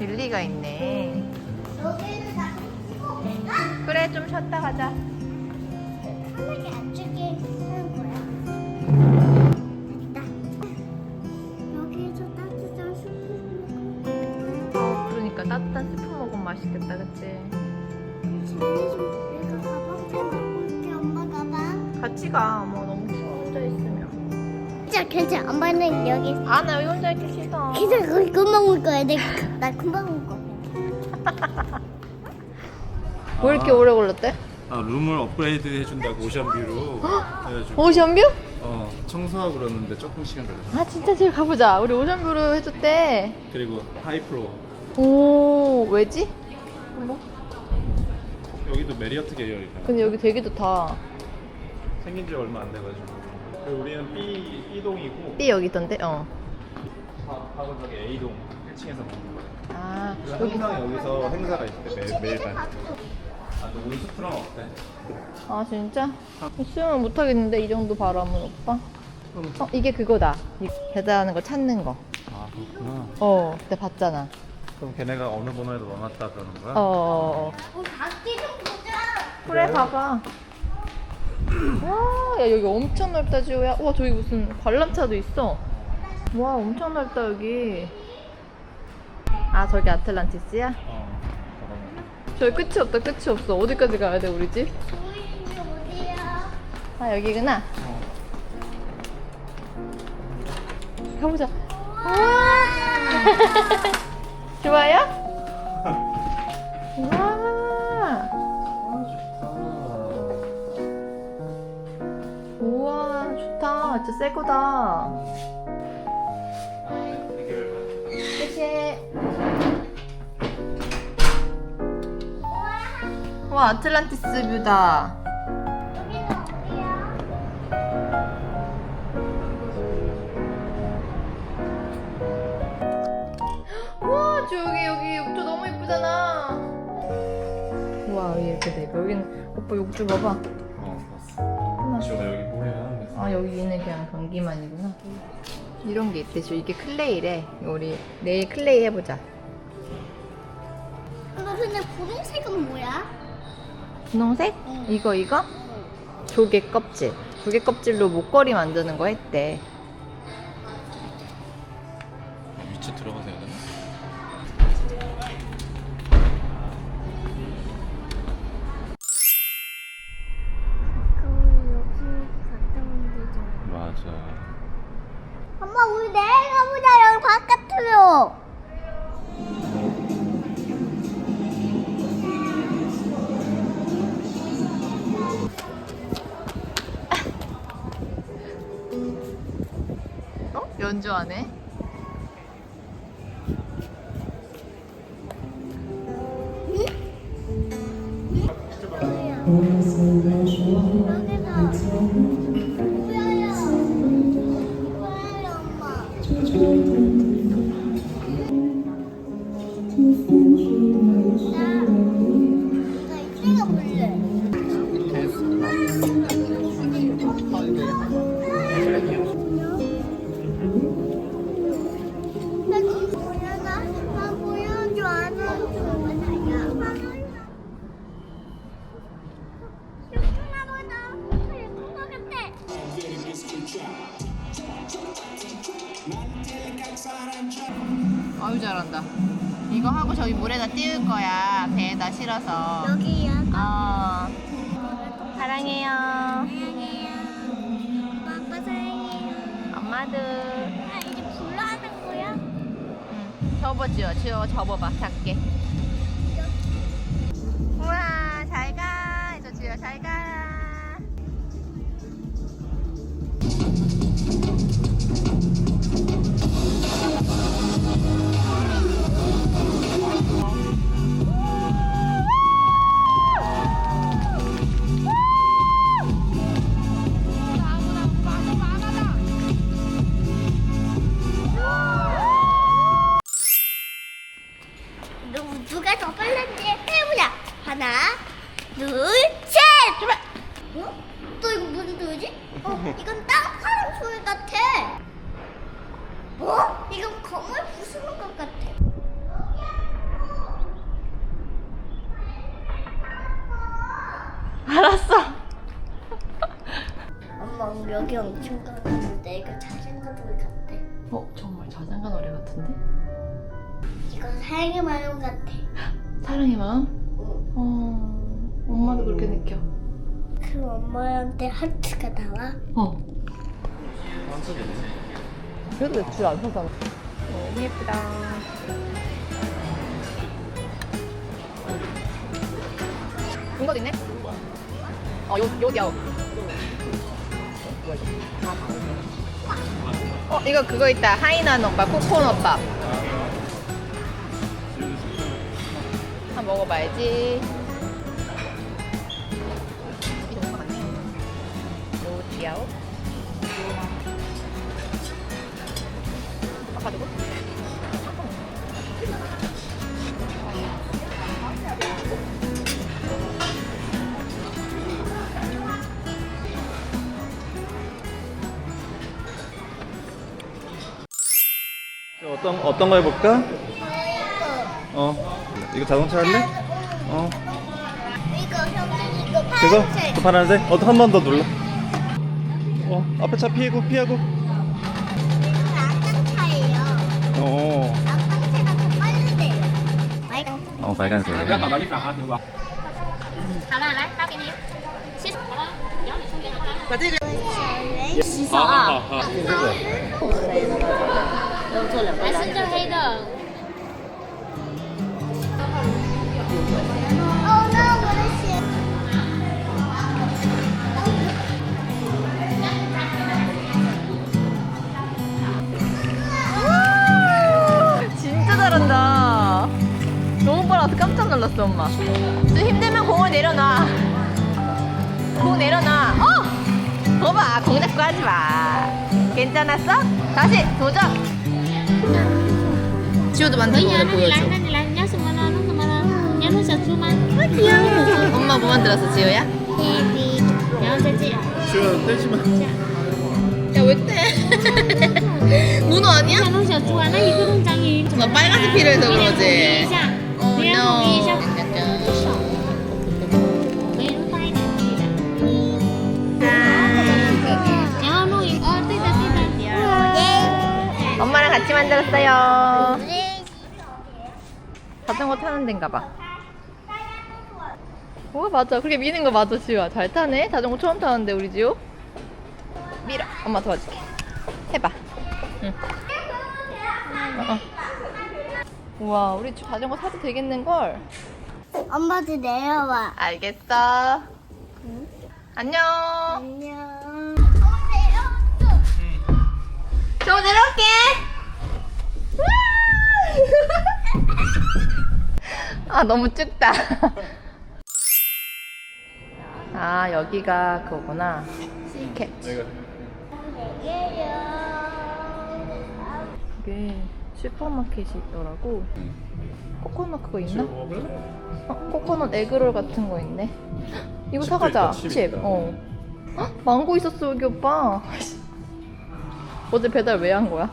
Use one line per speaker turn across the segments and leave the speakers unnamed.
일리가 있네. 그래 좀 쉬었다 가자.
편하게 앉게 하는 거야. 됐다. 여기에서 따뜻한 수프
어 그러니까 따뜻한 스프 먹으면 맛있겠다, 그치?
내가 가방 챙기고 올게 엄마 가방.
같이 가. 뭐 너무 추워 혼자 있으면.
진짜 괜찮아. 엄마는 여기
아 나 여기 혼자 싫 어.
기다 거기 금방 올 거야. 내가 나 금방 올 거야.
왜 이렇게 오래 걸렸대?
아 룸을 업그레이드 해준다고 오션뷰로
오션뷰?
어 청소하고 그러는데 조금 시간 걸렸어
아 진짜 저기 가보자. 우리 오션뷰로 해줬대.
그리고 하이프로
오 왜지?
여기도 메리어트 계열이다
근데 여기 되게 좋다.
생긴 지 얼마 안 돼가지고 그리고 우리는 B, B동이고
B 여기 있던데? 어.
저기 A동 1층에서 먹는 거야
아 여기.
항상 여기서 행사가 있대 매일, 매일 반 아너 온수 프랑 어때?
아 진짜? 수영을 못 하겠는데 이 정도 바람은 오빠? 어 이게 그거다. 이 배달하는 거 찾는 거.
아 그렇구나
어, 그때 봤잖아.
그럼 걔네가 어느 번호에도 넣어놨다 그러는 거야?
어, 어, 어.
우리 밖에 좀 보자.
그래 봐봐. 와, 야 여기 엄청 넓다 지호야. 와 저기 무슨 관람차도 있어. 와 엄청 넓다 여기. 아 저기 아틀란티스야?
어
저기 끝이 없다 끝이 없어. 어디까지 가야 돼 우리 집?
보이는 게 어디야?
아 여기구나.
어.
가보자. 좋아요? 와. 우와 좋다. 진짜 새 거다. 와 아틀란티스 뷰다.
여기는 어디야?
와 저기 여기 욕조 너무 예쁘잖아. 와 여기 이렇게 돼. 여기는 오빠 욕조 봐봐.
어 봤어 지금 여기 뭐야 그래서
아 여기는 그냥 변기만이구나. 이런 게 있대. 저 이게 클레이래. 우리 내일 클레이 해보자.
엄마 근데 분홍색은 뭐야?
분홍색?
응.
이거 이거? 조개 껍질. 조개 껍질로 목걸이 만드는 거 했대.
어?
연주하네.
여기 아.
아유 잘한다. 이거 하고 저기 물에다 띄울 거야. 배에다 실어서.
여기야.
어. 사랑해요.
사랑해요. 엄마 아빠 사랑해요.
엄마도.
아 이제 불러하는 거야?
응. 접어지요. 지어 접어봐. 작게. 알았어.
엄마 여기 엄청 가는데 이거 자전거 놀이 같아.
어 정말 자장가 노래 같은데?
이거 사랑의 마음 같아.
사랑의 마음?
응.
어 엄마도 그렇게 느껴.
그 엄마한테 하트가 나와.
어. 그래도 맥주 안 사잖아. 너무 예쁘다. 이것도 있네? 어, 요, 여기야. 어, 이거 그거 있다. 하이난 오빠, 코코넛 밥. 한번 먹어봐야지.
어떤 어떤 거 해볼까?
이거.
어. 이거 자동차 할래? 어.
이거 형님 이거
그거?
파란색.
그 파란색? 어, 한 번 더 눌러. 어, 앞에 차 피하고 피하고.
악당차예요.
어.
악당차가 더 빠른데요. 빨간.
어, 빨간색. 아, 아,
is it?
진짜 잘한다. 너무 빨라서 깜짝 놀랐어, 엄마. 좀 힘들면 공을 내려놔. 공 내려놔. 어! 거봐, 공 잡고 하지 마. 괜찮았어? 다시 도전. 지호도 거 보여줘. 엄마 뭐 만들었어, 지호야?
주연 떼지 마.
야, 왜 떼? 문어 아니야? 너 빨간색 필요해서 그러지. 어, no. 엄마랑 같이 만들었어요. 자전거 타는 데인가 봐. 오 맞아. 그렇게 미는 거 맞아, 지우야. 잘 타네. 자전거 처음 타는데 우리 지우. 밀어. 엄마 도와줄게. 해봐. 응. 어, 어. 우와, 우리 자전거 타도 되겠는 걸.
엄마도 내려와.
알겠어. 안녕.
안녕.
저 내려올게. 아 너무 춥다. 아 여기가 그거구나.
여기가
이게 슈퍼마켓이 있더라고. 코코넛 그거 있나? 어, 코코넛 에그롤 같은 거 있네. 이거 사가자.
칩.
어. 헉, 망고 있었어 여기 오빠. 어제 배달 왜 한 거야?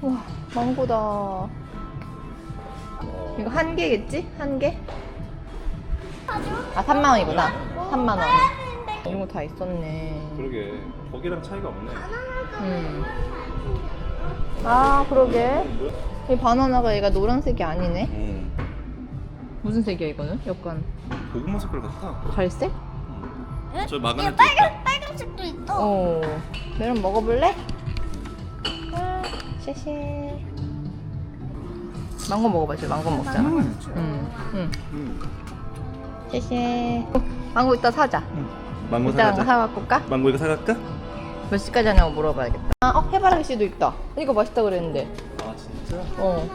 와 망고다. 이거 한 개겠지? 한 개? 아 3만 원이구나. 3만 원. 이런 거 다 있었네.
그러게. 거기랑 차이가 없네.
음. 아 그러게. 이 바나나가 얘가 노란색이 아니네.
응.
무슨 색이야 이거는? 약간
고구마 색깔 같아.
갈색?
응.
저얘
마그네트
빨간
있다.
빨간색도 있어.
어. 메론 먹어볼래? 쉐쉐. 망고 먹어봐, 지금 망고.
음.
응, 응.
응.
쉐쉐. 어, 망고 이따 사자.
응. 망고
이따
사가자.
사갖고 올까?
망고 이거 사갈까?
몇 시까지 하냐고 물어봐야겠다. 아, 어, 해바라기 씨도 있다. 이거 맛있다 그랬는데.
아 진짜?
어.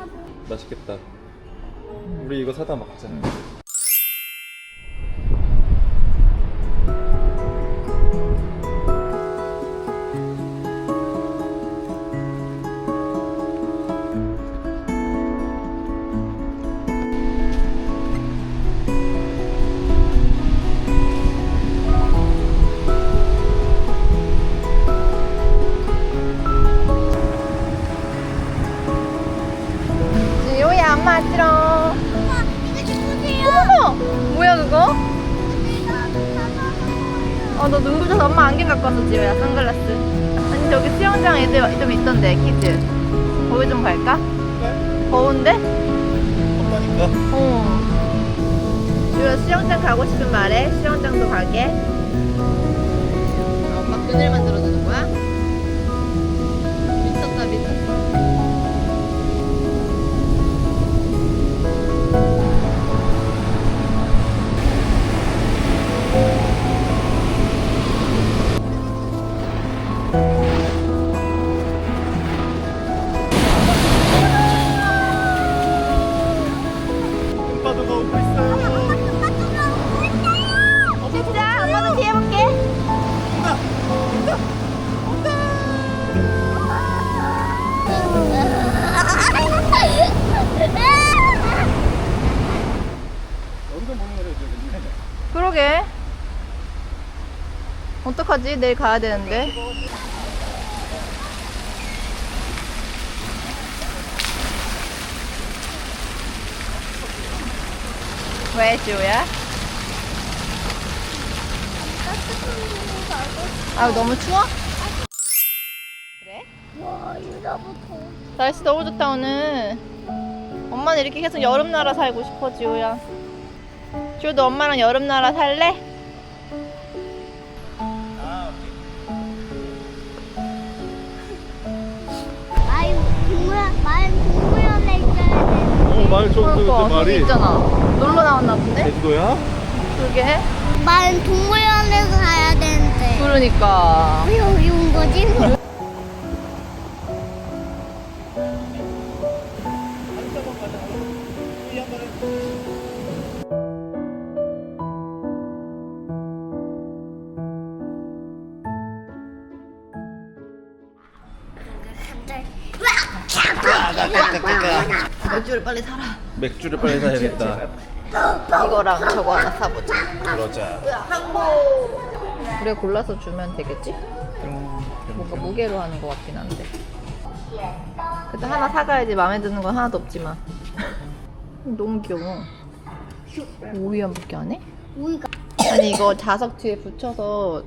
맛있겠다. 우리 이거 사다 먹자.
뭐야 그거? 어, 너 눈 부셔서 엄마 안경 갖고 왔어, 지우야. 선글라스. 아니, 저기 수영장 애들 좀 있던데, 키즈. 거기 좀 갈까? 더운데?
엄마니까.
어. 지우야, 수영장 가고 싶은 말해. 수영장도 가게. 어, 엄마 그늘 만들어주는 거야? 미쳤다, 미쳤어. 내일 가야 되는데. 왜, 지우야? 아, 너무 추워? 그래?
와, 이거부터.
날씨 너무 좋다, 오늘. 엄마는 이렇게 계속 여름나라 살고 싶어, 지우야. 지우도 엄마랑 여름나라 살래?
말 저기
그러니까,
그 말이
있잖아. 놀러 나왔나 본데?
제주도야?
그게?
마이 동물원에 가야 되는데.
그러니까.
왜 여기 온 거지?
맥주를 빨리 사라.
맥주를 빨리 사야겠다.
이거랑 저거 하나 사보자.
그러자.
그래 골라서 주면 되겠지? 뭔가 무게로 하는 것 같긴 한데. 그때 하나 사가야지 마음에 드는 건 하나도 없지만. 너무 귀여워. 오이 한 밖에 안 해?
우리가
아니 이거 자석 뒤에 붙여서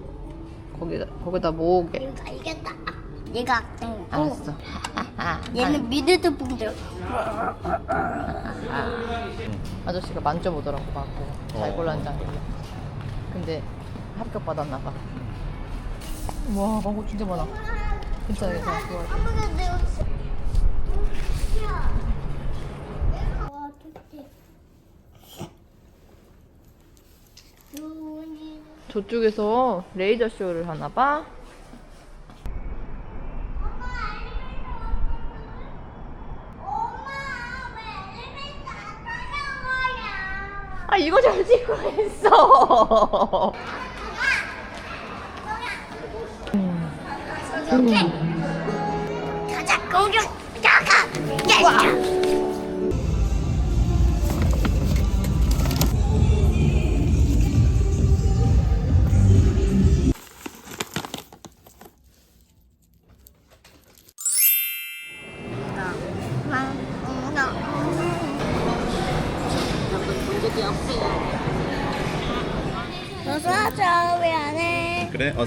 거기다 거기다 모으게.
우리가 이겼다. 얘가 응.
알았어.
얘는 미드도 봉들.
아저씨가 만져보더라고 막잘
어.
골랐는지. 근데 합격 받았나 봐. 와 망고 진짜 많아. 괜찮아 괜찮아 좋아해. 저쪽에서 레이저 쇼를 하나 봐. 이거 잘 찍고 있어.
가자, 공격. 가가. 야,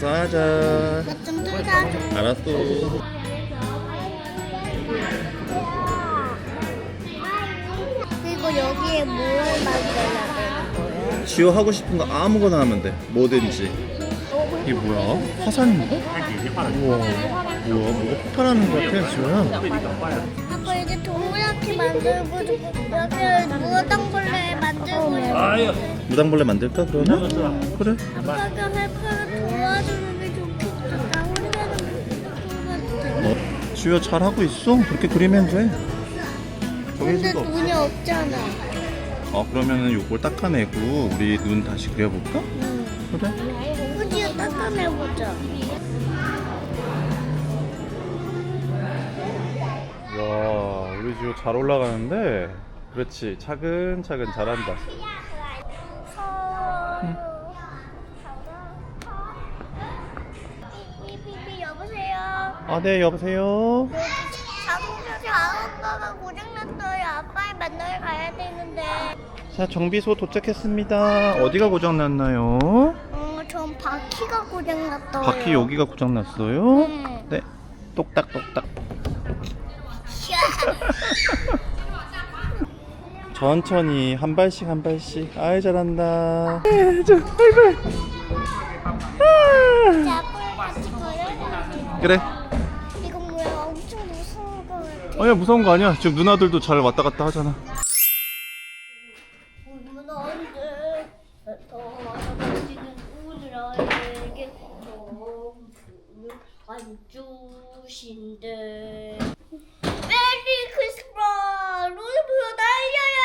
어서 하자. 나좀 뜯어줘.
알았어.
그리고 여기에 뭘 만들어야 되는 거예요?
지호 하고 싶은 거 아무거나 하면 돼. 뭐든지. 이게 뭐야? 화산인가? 우와. 뭐야? 뭐가 폭발하는 거 같아, 지호야.
아빠 이제 동그랗게 만들고 여기 무당벌레 만들고.
무당벌레 만들까, 그러면? 그래.
아빠가 헬
지호야 잘하고 있어. 그렇게 그리면 돼.
근데
정해진 거 없어.
돈이 없잖아.
어, 그러면은 요걸 닦아내고 우리 눈 다시 그려볼까?
응.
그래.
후지에 닦아내보자.
야, 우리 지호 잘 올라가는데. 그렇지. 차근차근 잘한다. 아, 네, 여보세요.
자동차 자동차가 고장났어요. 아빠를 만나러 가야 되는데.
자 정비소 도착했습니다. 어디가 고장났나요?
어, 전 바퀴가 고장났어요.
바퀴 여기가 고장났어요?
응.
네. 똑딱똑딱. 천천히 한 발씩 한 발씩. 아이 잘한다. 네, 저. 아.
자, 앞으로 같이 걸어가세요.
그래.
아.
아니야 무서운 거 아니야. 지금 누나들도 잘 왔다 갔다 하잖아.
안 주신대. 메리 크리스마스! 로드부여 날려야!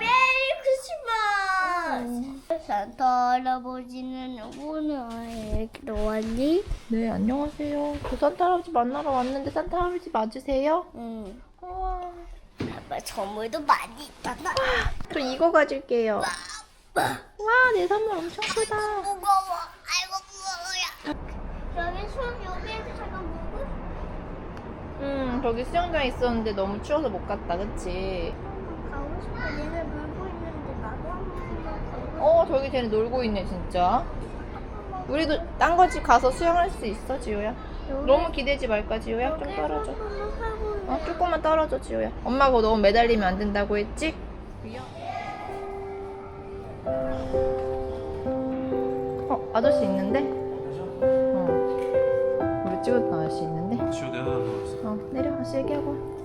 메리 크리스마스! 산타 할아버지는 오늘 아이에게 왔니?
네, 안녕하세요. 저 산타 할아버지 만나러 왔는데 산타 할아버지 맞으세요?
응.
우와.
아빠 선물도 많이 있잖아.
저 이거 가질게요. 와, 내 선물 엄청 크다.
무거워. 아이고 무거워요. 여기 손 여기에서 잠깐 보고.
음, 저기 수영장 있었는데 너무 추워서 못 갔다, 그치?
가고 싶어. 얘네 놀고 있는데 나도 한번 가고.
어, 저기 쟤네 놀고 있네, 진짜. 우리도 딴 거지 가서 수영할 수 있어, 지호야? 너무 기대지 말까, 지호야? 좀 떨어져. 어, 조금만 떨어져, 지호야. 엄마가 너무 매달리면 안 된다고 했지? 어, 아저씨 있는데? 어. 우리 찍었던 아저씨 있는데?
지우 내가 나왔어.
어, 내려. 아저씨 얘기하고. 와.